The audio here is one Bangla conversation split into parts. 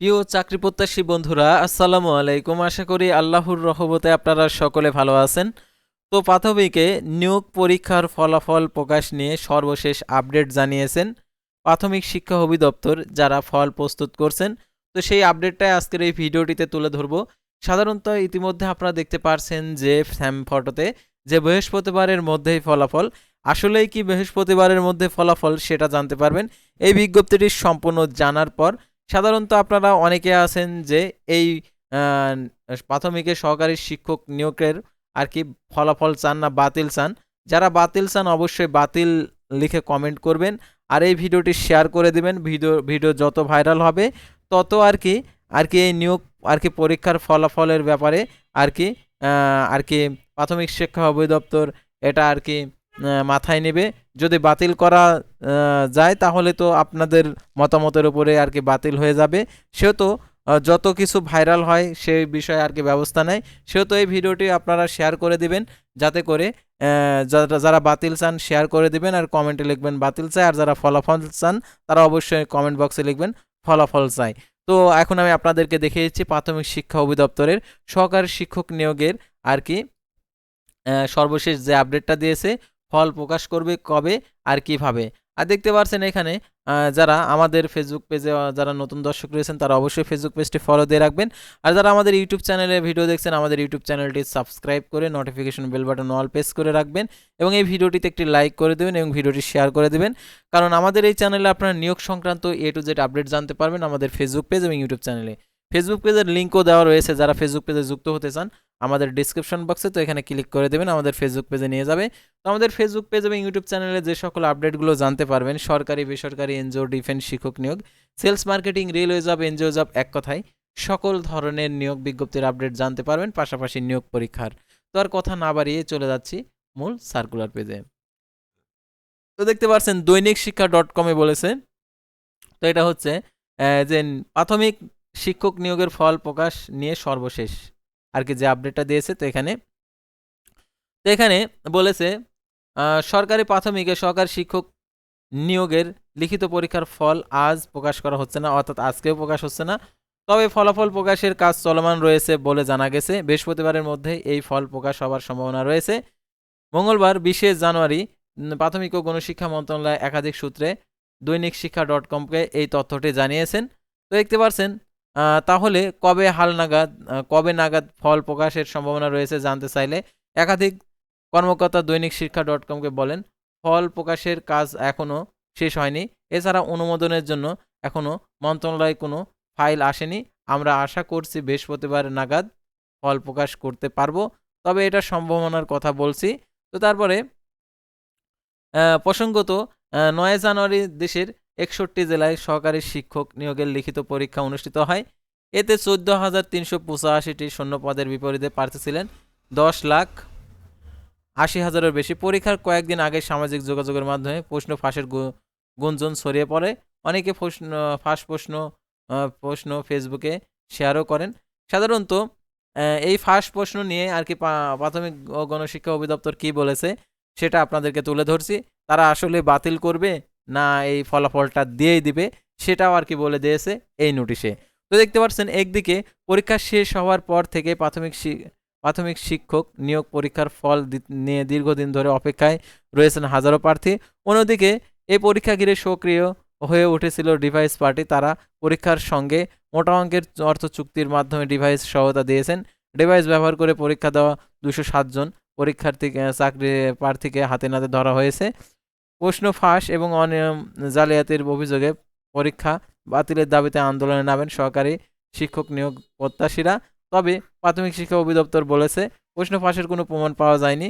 প্রিয় চাকরি প্রত্যাশী বন্ধুরা, আসসালামু আলাইকুম। আশা করি আল্লাহর রহমতে আপনারা সকলে ভালো আছেন। তো প্রাথমিকে নিয়োগ পরীক্ষার ফলাফল প্রকাশ নিয়ে সর্বশেষ আপডেট জানিয়েছেন প্রাথমিক শিক্ষা অধিদপ্তর, যারা ফল প্রস্তুত করছেন। তো সেই আপডেটটাই আজকের এই ভিডিওটিতে তুলে ধরব। সাধারণত ইতিমধ্যে আপনারা দেখতে পারছেন যে স্যাম ফটোতে যে বৃহস্পতিবারের মধ্যেই ফলাফল, আসলেই কি বৃহস্পতিবারের মধ্যে ফলাফল সেটা জানতে পারবেন। এই বিজ্ঞপ্তিটি সম্পূর্ণ জানার পর সাধারণত আপনারা অনেকে আছেন যে এই প্রাথমিকের সহকারী শিক্ষক নিয়োগের আর কি ফলাফল চান না, বাতিল চান। যারা বাতিল চান অবশ্যই বাতিল লিখে কমেন্ট করবেন আর এই ভিডিওটি শেয়ার করে দেবেন। ভিডিও ভিডিও যত ভাইরাল হবে তত আর কি আর কি এই নিয়োগ, আর কি পরীক্ষার ফলাফলের ব্যাপারে আর কি আর কি প্রাথমিক শিক্ষা অধিদপ্তর এটা আর কি মাথায় নেবে। যদি বাতিল করা যায় তাহলে তো আপনাদের মতামতের উপরে আর কি বাতিল হয়ে যাবে। সেহেতু আহ, যত কিছু ভাইরাল হয় সেই বিষয়ে আর কি ব্যবস্থা নেয়। সেহেতু এই ভিডিওটি আপনারা শেয়ার করে দিবেন যাতে করে যারা যারা বাতিল চান শেয়ার করে দিবেন আর কমেন্টে লিখবেন বাতিল চাই আর যারা ফলাফল চান তারা অবশ্যই কমেন্ট বক্সে লিখবেন ফলাফল চাই তো এখন আমি আপনাদেরকে দেখিয়েছি প্রাথমিক শিক্ষা অধিদপ্তরের সহকারী শিক্ষক নিয়োগের আর কি সর্বশেষ যে আপডেটটা দিয়েছে ফল প্রকাশ করবে কবে আর কীভাবে। আর দেখতে পাচ্ছেন এখানে যারা আমাদের ফেসবুক পেজে যারা নতুন দর্শক রয়েছেন, তারা অবশ্যই ফেসবুক পেজটি ফলো দিয়ে রাখবেন। আর যারা আমাদের ইউটিউব চ্যানেলে ভিডিও দেখছেন, আমাদের ইউটিউব চ্যানেলটি সাবস্ক্রাইব করে notification bell button all press করে রাখবেন এবং এই ভিডিওটিতে একটি লাইক করে দেবেন এবং ভিডিওটি শেয়ার করে দেবেন। কারণ আমাদের এই চ্যানেলে আপনারা নিয়োগ সংক্রান্ত এ টু জেড আপডেট জানতে পারবেন আমাদের ফেসবুক পেজ এবং ইউটিউব চ্যানেলে ফেসবুক পেজের লিঙ্কও দেওয়া রয়েছে, যারা ফেসবুক পেজে যুক্ত হতে চান, আমাদের ডিসক্রিপশন বক্সে তো এখানে ক্লিক করে দেবেন, আমাদের ফেসবুক পেজে নিয়ে যাবে। তো আমাদের ফেসবুক পেজ এবং ইউটিউব চ্যানেলে যে সকল আপডেটগুলো জানতে পারবেন, সরকারি, বেসরকারি এনজিও ডিফেন্স শিক্ষক নিয়োগ sales marketing railway job NGO job এক কথায়, সকল ধরনের নিয়োগ বিজ্ঞপ্তির আপডেট জানতে পারবেন, পাশাপাশি নিয়োগ পরীক্ষার। তো আর কথা না বাড়িয়ে চলে যাচ্ছি মূল সার্কুলার পেজে তো দেখতে পাচ্ছেন দৈনিক শিক্ষা ডট কমে বলেছে, তো এটা হচ্ছে যে প্রাথমিক শিক্ষক নিয়োগের ফল প্রকাশ নিয়ে সর্বশেষ। আর কি যে আপডেটটা দিয়েছে তো এখানে। তো এখানে বলেছে সরকারি প্রাথমিকে সরকারি শিক্ষক নিয়োগের লিখিত পরীক্ষার ফল আজ প্রকাশ করা হচ্ছে না অর্থাৎ আজকেও প্রকাশ হচ্ছে না। তবে ফলাফল প্রকাশের কাজ চলমান রয়েছে বলে জানা গেছে। বৃহস্পতিবারের মধ্যে এই ফল প্রকাশ হওয়ার সম্ভাবনা রয়েছে। মঙ্গলবার বিশে জানুয়ারি প্রাথমিক ও গণশিক্ষা মন্ত্রণালয় একাধিক সূত্রে দৈনিক শিক্ষা ডট কমকে এই তথ্যটি জানিয়েছেন। তো দেখতে পাচ্ছেন আহ, তাহলে কবে হাল নাগাদ কবে নাগাদ ফল প্রকাশের সম্ভাবনা রয়েছে জানতে চাইলে একাধিক কর্মকর্তা দৈনিক শিক্ষা ডট কমকে বলেন। ফল প্রকাশের কাজ এখনও শেষ হয়নি। এছাড়া অনুমোদনের জন্য এখনও মন্ত্রণালয়ে কোনো ফাইল আসেনি। আমরা আশা করছি বৃহস্পতিবার নাগাদ ফল প্রকাশ করতে পারব। তবে এটা সম্ভাবনার কথা বলছি। তো তারপরে প্রসঙ্গত নয় জানুয়ারি দেশের একষট্টি জেলায় সহকারী শিক্ষক নিয়োগের লিখিত পরীক্ষা অনুষ্ঠিত হয়। এতে চোদ্দ হাজার তিনশো পঁচাশিটি শূন্য পদের বিপরীতে প্রার্থী ছিলেন। দশ লাখ আশি হাজারের বেশি পরীক্ষার কয়েকদিন আগে সামাজিক যোগাযোগের মাধ্যমে প্রশ্ন ফাঁসের গুঞ্জন ছড়িয়ে পড়ে। অনেকে প্রশ্ন, ফাঁস প্রশ্ন প্রশ্ন ফেসবুকে শেয়ারও করেন। সাধারণত এই ফাঁস প্রশ্ন নিয়ে আর কি প্রাথমিক গণশিক্ষা অধিদপ্তর কি বলেছে সেটা আপনাদেরকে তুলে ধরছি। তারা আসলে বাতিল করবে? না এই ফলাফলটা দিয়েই দিবে, সেটাও আর কি বলে দিয়েছে এই নোটিশে তো দেখতে পাচ্ছেন একদিকে পরীক্ষা শেষ হওয়ার পর থেকে প্রাথমিক প্রাথমিক শিক্ষক নিয়োগ পরীক্ষার ফল নিয়ে দীর্ঘদিন ধরে অপেক্ষায় রয়েছেন হাজারো প্রার্থী। অন্যদিকে এই পরীক্ষা ঘিরে সক্রিয় হয়ে উঠেছিল ডিভাইস পার্টি তারা পরীক্ষার সঙ্গে মোটা অঙ্কের অর্থ চুক্তির মাধ্যমে ডিভাইস সহায়তা দিয়েছেন। ডিভাইস ব্যবহার করে পরীক্ষা দেওয়া দুশো সাতজন পরীক্ষার্থী চাকরি প্রার্থীকে হাতে নাতে ধরা হয়েছে। প্রশ্ন ফাঁস এবং অনিয়ম জালিয়াতির অভিযোগে পরীক্ষা বাতিলের দাবিতে আন্দোলনে নামেন সহকারী শিক্ষক নিয়োগ প্রত্যাশীরা। তবে প্রাথমিক শিক্ষা অধিদপ্তর বলেছে প্রশ্ন ফাঁসের কোনো প্রমাণ পাওয়া যায়নি।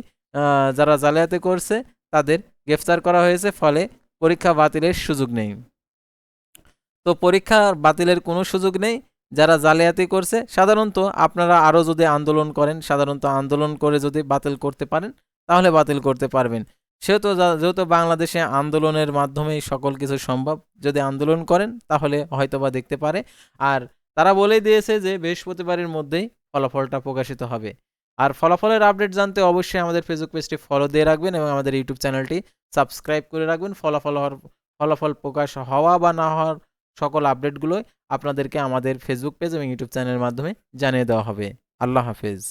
যারা জালিয়াতি করছে, তাদের গ্রেফতার করা হয়েছে, ফলে পরীক্ষা বাতিলের সুযোগ নেই। তো পরীক্ষা বাতিলের কোনো সুযোগ নেই, যারা জালিয়াতি করছে, সাধারণত আপনারা আরও যদি আন্দোলন করেন, সাধারণত আন্দোলন করে যদি বাতিল করতে পারেন, তাহলে বাতিল করতে পারবেন। সেহেতু যেহেতু বাংলাদেশে আন্দোলনের মাধ্যমেই সকল কিছু সম্ভব, যদি আন্দোলন করেন, তাহলে হয়তোবা দেখতে পারে। আর তারা বলেই দিয়েছে যে, বৃহস্পতিবারের মধ্যেই ফলাফলটা প্রকাশিত হবে। আর ফলাফলের আপডেট জানতে অবশ্যই আমাদের ফেসবুক পেজটি ফলো দিয়ে রাখবেন এবং আমাদের ইউটিউব চ্যানেলটি সাবস্ক্রাইব করে রাখবেন। ফলাফল হওয়ার, ফলাফল প্রকাশ হওয়া বা না হওয়ার সকল আপডেটগুলোই আপনাদেরকে আমাদের ফেসবুক পেজ এবং ইউটিউব চ্যানেলের মাধ্যমে জানিয়ে দেওয়া হবে। আল্লাহ হাফেজ।